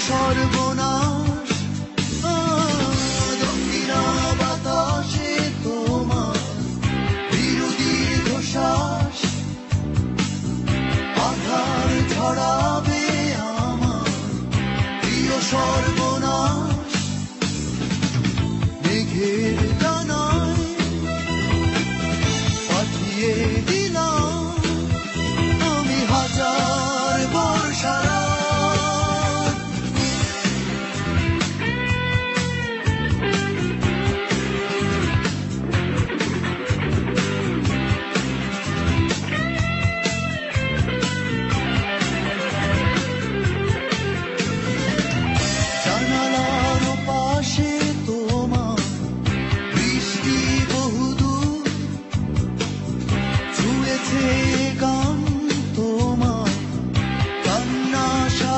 সর্বনা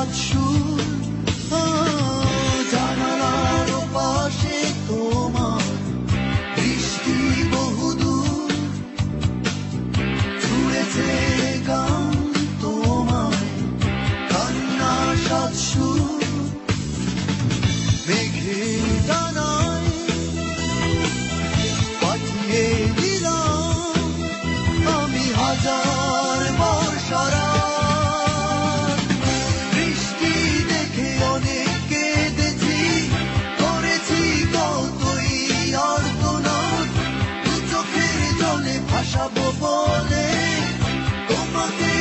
not sure. Lord.